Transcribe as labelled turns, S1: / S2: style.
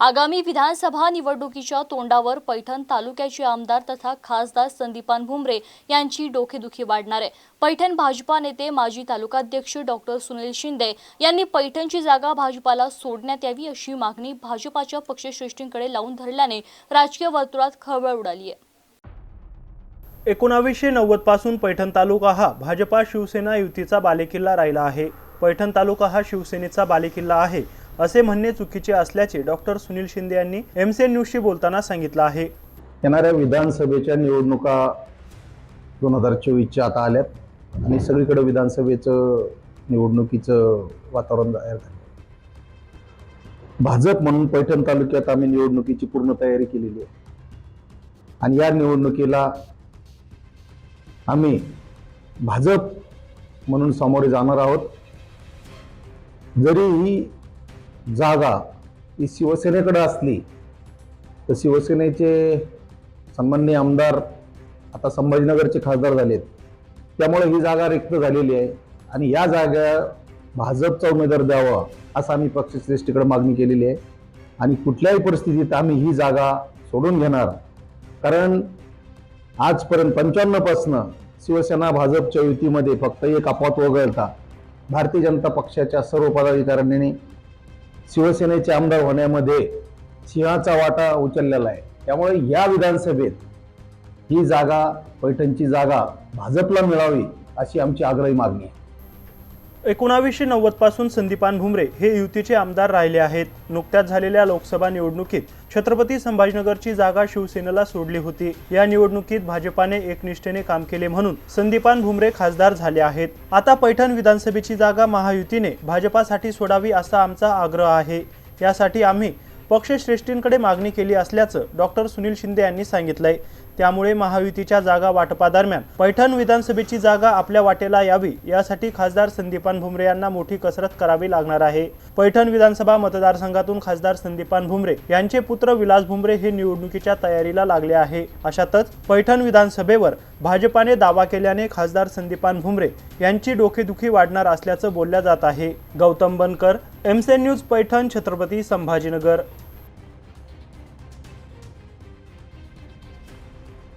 S1: आगामी विधानसभा निवडणुकीच्या तोंडावर पैठण तालुक्याचे आमदार तथा खासदार संदीपान भुमरे यांची डोकेदुखी वाढणार आहे. पैठण भाजपा नेते माजी तालुकाध्यक्ष डॉक्टर सुनील शिंदे यांनी पैठणची जागा भाजपाला सोडण्यात यावी अशी मागणी भाजपाच्या पक्षश्रेष्ठींकडे लावून धरल्याने राजकीय वर्तुळात खळबळ उडाली आहे.
S2: एकोणावीसशे नव्वदपासून पैठण तालुका हा भाजपा शिवसेना युतीचा बालेकिल्ला राहिला आहे. पैठण तालुका हा शिवसेनेचा बालेकिल्ला आहे. असे म्हणणे चुकीचे असल्याचे डॉक्टर सुनील शिंदे यांनी एमसीएन न्यूजशी बोलताना सांगितलं आहे.
S3: येणाऱ्या विधानसभेच्या निवडणुका दोन हजार चोवीसच्या आता आल्यात आणि सगळीकडे विधानसभेचं निवडणुकीचं वातावरण तयार झालं भाजप म्हणून पैठण तालुक्यात आम्ही निवडणुकीची पूर्ण तयारी केलेली आहे. आणि या निवडणुकीला आम्ही भाजप म्हणून सामोरे जाणार आहोत. जरी ही जागा ही शिवसेनेकडं असली तर शिवसेनेचे सन्माननीय आमदार आता संभाजीनगरचे खासदार झालेत. त्यामुळे ही जागा रिक्त झालेली आहे. आणि या जागा भाजपचा उमेदवार द्यावा असं आम्ही पक्षश्रेष्ठीकडे मागणी केलेली आहे. आणि कुठल्याही परिस्थितीत आम्ही ही जागा सोडून घेणार. कारण आजपर्यंत पंच्याण्णवपासनं शिवसेना भाजपच्या युतीमध्ये फक्त एक अपात वगळता भारतीय जनता पक्षाच्या सर्व पदाधिकाऱ्यांनी शिवसेनेचे आमदार होण्यामध्ये सिंहाचा वाटा उचललेला आहे. त्यामुळे या विधानसभेत ही जागा पैठणची जागा भाजपला मिळावी अशी आमची आग्रही मागणी आहे.
S2: एकोणावीसशे नव्वदपासून संदीपान भुमरे हे युतीचे आमदार राहिले आहेत. नुकत्याच झालेल्या लोकसभा निवडणुकीत छत्रपती संभाजीनगरची जागा शिवसेनेला सोडली होती. या निवडणुकीत भाजपाने एकनिष्ठेने काम केले म्हणून संदीपान भुमरे खासदार झाले आहेत. आता पैठण विधानसभेची जागा महायुतीने भाजपासाठी सोडावी असा आमचा आग्रह आहे. यासाठी आम्ही पक्षश्रेष्ठींकडे मागणी केली असल्याचं डॉक्टर सुनील शिंदे यांनी सांगितलंय. त्यामुळे महायुतीच्या जागा वाटपादरम्यान पैठण विधानसभेची जागा आपल्या वाटेला यावी यासाठी खासदार संदीपान भुमरे यांना मोठी कसरत करावी लागणार आहे. पैठण विधानसभा मतदारसंघातून खासदार संदीपान भुमरे यांचे पुत्र विलास भुमरे हे निवडणुकीच्या तयारीला लागले आहे. अशातच पैठण विधानसभेवर भाजपाने दावा केल्याने खासदार संदीपान भुमरे यांची डोकेदुखी वाढणार असल्याचं बोलल्या जात आहे. गौतम बनकर एमसेन न्यूज पैठण छत्रपती संभाजीनगर.